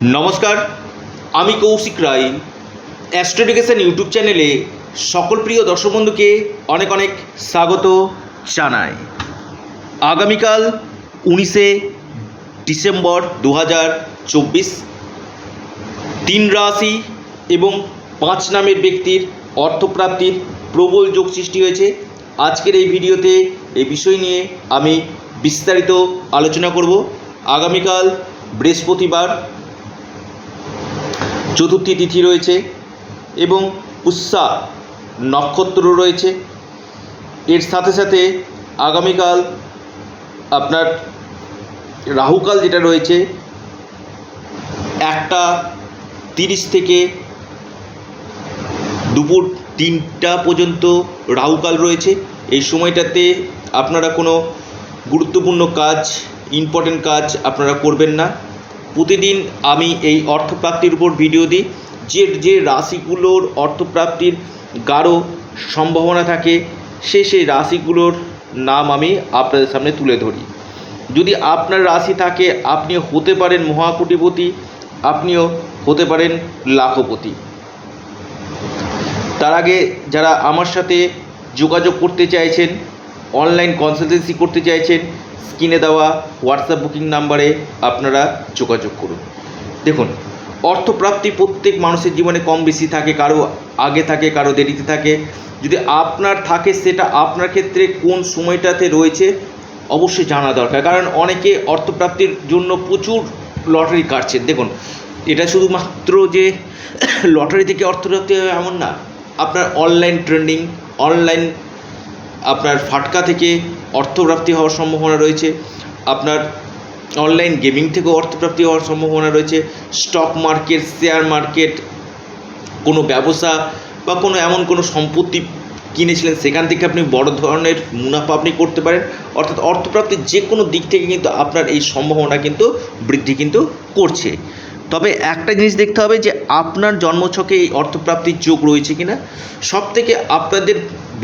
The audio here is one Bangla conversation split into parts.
নমস্কার, আমি কৌশিক রায়। অ্যাস্ট্রোডিকেশন ইউটিউব চ্যানেলে সকল প্রিয় দর্শক বন্ধুকে অনেক অনেক স্বাগত জানাই। আগামীকাল উনিশে ডিসেম্বর দু হাজার চব্বিশ, তিন রাশি এবং পাঁচ নামের ব্যক্তির অর্থপ্রাপ্তির প্রবল যোগ সৃষ্টি হয়েছে। আজকের এই ভিডিওতে এই বিষয় নিয়ে আমি বিস্তারিত আলোচনা করব। আগামীকাল বৃহস্পতিবার চতুর্থী তিথি রয়েছে এবং উৎসা নক্ষত্র রয়েছে। এর সাথে সাথে আগামীকাল আপনার রাহুকাল যেটা রয়েছে, একটা তিরিশ থেকে দুপুর তিনটা পর্যন্ত রাহুকাল রয়েছে। এই সময়টাতে আপনারা কোনো গুরুত্বপূর্ণ কাজ ইম্পর্টেন্ট কাজ আপনারা করবেন না। প্রতিদিন আমি এই অর্থপ্রাপ্তির উপর ভিডিও দিই। যে যে রাশিগুলোর অর্থপ্রাপ্তির গাঢ় সম্ভাবনা থাকে, সে, সেই রাশিগুলোর নাম আমি আপনাদের সামনে তুলে ধরি। যদি আপনার রাশি থাকে আপনি হতে পারেন মহাকুটিপতি, আপনিও হতে পারেন লাখপতি। তার আগে যারা আমার সাথে যোগাযোগ করতে চাইছেন, অনলাইন কনসালটেন্সি করতে চাইছেন স্ক্রিনে দেওয়া হোয়াটসঅ্যাপ বুকিং নাম্বারে আপনারা যোগাযোগ করুন। দেখুন, অর্থপ্রাপ্তি প্রত্যেক মানুষের জীবনে কম বেশি থাকে, কারও আগে থাকে, কারও দেরিতে থাকে। যদি আপনার থাকে সেটা আপনার ক্ষেত্রে কোন সময়টাতে রয়েছে, অবশ্যই জানা দরকার। কারণ অনেকে অর্থপ্রাপ্তির জন্য প্রচুর লটারি কাটছেন। দেখুন, এটা শুধুমাত্র যে লটারি থেকে অর্থপ্রাপ্তি হবে এমন না, আপনার অনলাইন ট্রেন্ডিং অনলাইন আপনার ফাটকা থেকে অর্থপ্রাপ্তি হওয়ার সম্ভাবনা রয়েছে, আপনার অনলাইন গেমিং থেকেও অর্থপ্রাপ্তি হওয়ার সম্ভাবনা রয়েছে, স্টক মার্কেট, শেয়ার মার্কেট, কোনো ব্যবসা বা কোনো এমন কোনো সম্পত্তি কিনেছিলেন সেখান থেকে আপনি বড় ধরনের মুনাফা আপনি করতে পারেন। অর্থাৎ অর্থপ্রাপ্তির যে কোনো দিক থেকে কিন্তু আপনার এই সম্ভাবনা কিন্তু বৃদ্ধি কিন্তু করছে। তবে একটা জিনিস দেখতে হবে যে আপনার জন্মছকে এই অর্থপ্রাপ্তির যোগ রয়েছে কিনা। সব থেকে আপনাদের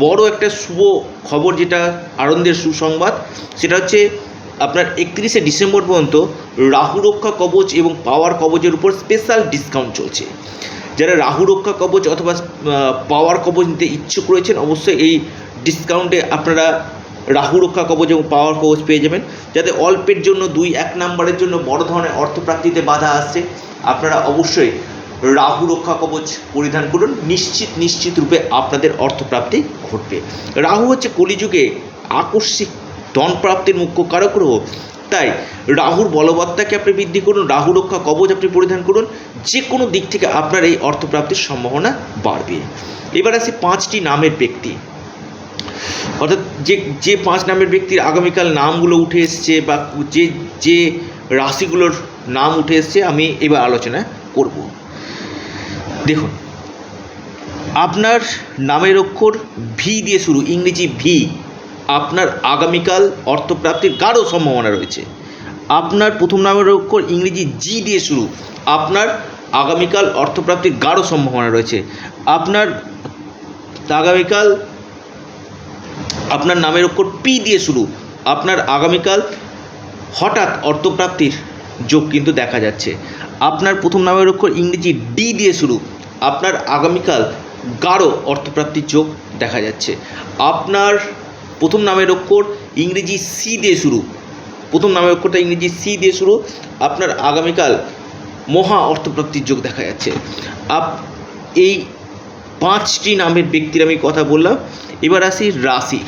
বড় একটা শুভ খবর যেটা আনন্দের সুসংবাদ, সেটা হচ্ছে আপনার একত্রিশে ডিসেম্বর পর্যন্ত রাহু রক্ষা কবচ এবং পাওয়ার কবচের উপর স্পেশাল ডিসকাউন্ট চলছে। যারা রাহু রক্ষা কবচ অথবা পাওয়ার কবচ নিতে ইচ্ছুক রয়েছেন, অবশ্যই এই ডিসকাউন্টে আপনারা রাহু রক্ষা কবচ এবং পাওয়ার কবচ পেয়ে যাবেন। যাতে অল্পের জন্য দুই, এক নাম্বারের জন্য বড় ধরনের অর্থপ্রাপ্তিতে বাধা আসছে। আপনারা অবশ্যই রাহু রক্ষা কবচ পরিধান করুন। নিশ্চিত নিশ্চিত রূপে আপনাদের অর্থপ্রাপ্তি ঘটবে। রাহু হচ্ছে কলিযুগে আকস্মিক ধন প্রাপ্তির মুখ্য কারক গ্রহ তাই রাহুর বলবত্তাকে আপনি বৃদ্ধি করুন, রাহু রক্ষা কবচ আপনি পরিধান করুন। যে কোনো দিক থেকে আপনার এই অর্থপ্রাপ্তির সম্ভাবনা বাড়বে। এবার আসি পাঁচটি নামের ব্যক্তি। অর্থাৎ যে যে পাঁচ নামের ব্যক্তির আগামীকাল নামগুলো উঠে এসছে বা যে যে রাশিগুলোর নাম উঠে এসছে, আমি এবার আলোচনা করব। দেখুন, আপনার নামের অক্ষর ভি দিয়ে শুরু, ইংরেজি ভি আপনার আগামীকাল অর্থপ্রাপ্তির গাঢ় সম্ভাবনা রয়েছে। আপনার প্রথম নামের অক্ষর ইংরেজি জি দিয়ে শুরু, আপনার আগামীকাল অর্থপ্রাপ্তির গাঢ় সম্ভাবনা রয়েছে। আপনার আগামীকাল আপনার নামের অক্ষর পি দিয়ে শুরু। আপনার আগামীকাল হঠাৎ অর্থপ্রাপ্তির যোগ কিন্তু দেখা যাচ্ছে। আপনার প্রথম নামের অক্ষর ইংরেজি ডি দিয়ে শুরু। আপনার আগামীকাল গাঢ় অর্থপ্রাপ্তির যোগ দেখা যাচ্ছে। আপনার প্রথম নামের অক্ষর ইংরেজি সি দিয়ে শুরু। প্রথম নামের অক্ষরটা ইংরেজি সি দিয়ে শুরু। আপনার আগামীকাল মহা অর্থপ্রাপ্তির যোগ দেখা যাচ্ছে। আপ এই পাঁচটি নামের ব্যক্তির আমি কথা বললাম। এবার আসি রাশি।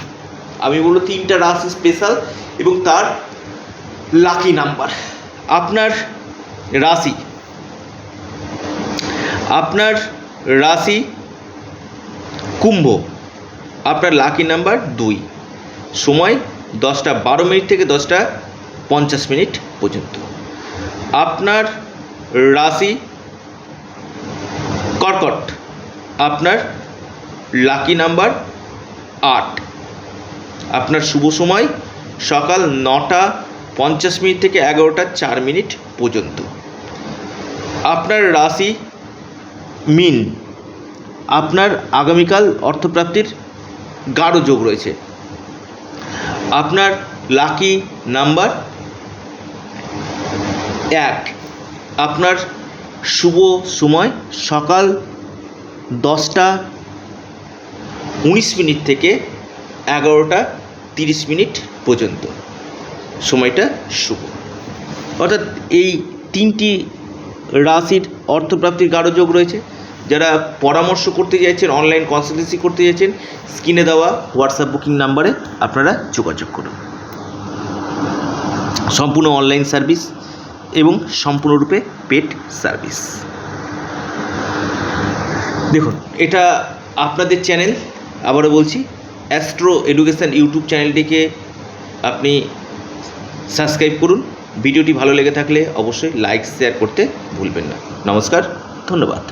আমি বলব তিনটা রাশি স্পেশাল এবং তার লাকি নাম্বার আপনার রাশি। আপনার রাশি কুম্ভ। আপনার লাকি নাম্বার দুই। সময় দশটা বারো মিনিট থেকে দশটা পঞ্চাশ মিনিট পর্যন্ত। আপনার রাশি কর্কট। আপনার লাকি নাম্বার আট। আপনার শুভ সময় সকাল নটা পঞ্চাশ মিনিট থেকে এগারোটা চার মিনিট পর্যন্ত। আপনার রাশি মিন। আপনার আগামীকাল অর্থপ্রাপ্তির গাঢ় যোগ রয়েছে। আপনার লাকি নাম্বার এক। আপনার শুভ সময় সকাল দশটা উনিশ মিনিট থেকে এগারোটা তিরিশ মিনিট পর্যন্ত। সময়টা শুভ। অর্থাৎ এই তিনটি রাশির অর্থপ্রাপ্তির গাঢ় যোগ রয়েছে। যারা পরামর্শ করতে চাইছেন অনলাইন কনসালটেন্সি করতে চাইছেন, স্ক্রিনে দেওয়া হোয়াটসঅ্যাপ বুকিং নাম্বারে আপনারা যোগাযোগ করুন। সম্পূর্ণ অনলাইন সার্ভিস এবং সম্পূর্ণরূপে পেড সার্ভিস দেখুন, এটা আপনাদের চ্যানেল আবারও বলছি অ্যাস্ট্রো এডুকেশান ইউটিউব চ্যানেলটিকে আপনি সাবস্ক্রাইব করুন। ভিডিওটি ভালো লেগে থাকলে অবশ্যই লাইক শেয়ার করতে ভুলবেন না। নমস্কার, ধন্যবাদ।